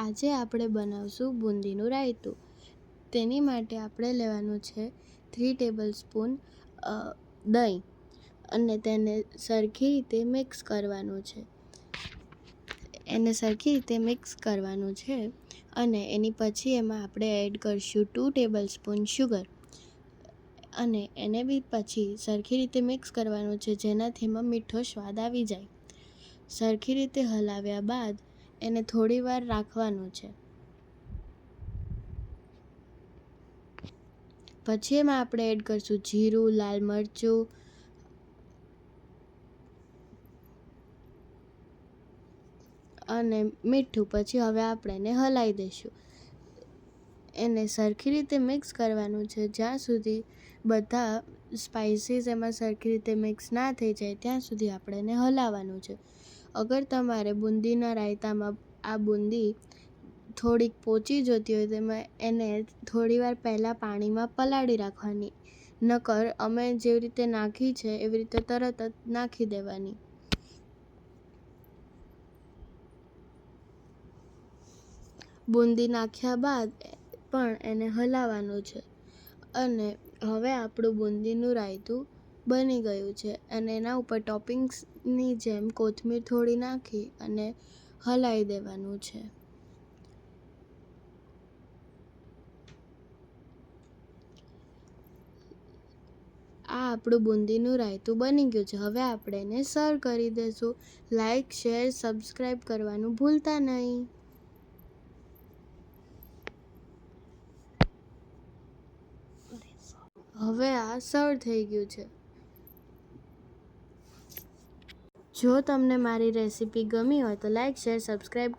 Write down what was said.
આજે આપણે બનાવશું બુંદીનું રાયતું. તેની માટે આપણે લેવાનું છે થ્રી ટેબલ સ્પૂન દહીં અને તેને સરખી રીતે મિક્સ કરવાનું છે. એને સરખી રીતે મિક્સ કરવાનું છે અને એની પછી એમાં આપણે એડ કરીશું ટુ ટેબલ સ્પૂન શુગર અને એને બી પછી સરખી રીતે મિક્સ કરવાનું છે જેનાથી એમાં મીઠો સ્વાદ આવી જાય. સરખી રીતે હલાવ્યા બાદ એને થોડી વાર રાખવાનું છે. પછી એમાં આપણે એડ કરીશું જીરું, લાલ મરચું, અને મીઠું. પછી હવે આપણે એને હલાવી દઈશું. એને સરખી રીતે મિક્સ કરવાનું છે. જ્યાં સુધી બધા સ્પાઇસીસ એમાં સરખી રીતે મિક્સ ના થઈ જાય, ત્યાં સુધી આપણે એને હલાવવાનું છે. અગર તમારે બુંદીના રાયતામાં આ બુંદી થોડીક પોચી જતી હોય, તેમાં એને થોડીવાર પહેલાં પાણીમાં પલાળી રાખવાની. નકર અમે જેવી રીતે નાખી છે, એવી રીતે તરત જ નાખી દેવાની. બુંદી નાખ્યા બાદ પણ એને હલાવવાનું છે. અને હવે આપણું બુંદીનું રાયતું બની ગયું છે અને એના ઉપર ટોપિંગ્સની જેમ કોથમીર થોડી નાખી અને હલાવી દેવાનું છે. આ આપણું બુંદીનું રાયતું બની ગયું છે. હવે આપણે એને સર્વ કરી દઈશું લાઈક, શેર સબસ્ક્રાઈબ કરવાનું ભૂલતા નહીં. હવે આ સર્વ થઈ ગયું છે. જો તમને મારી રેસીપી ગમી હોય તો લાઈક શેર સબસ્ક્રાઈબ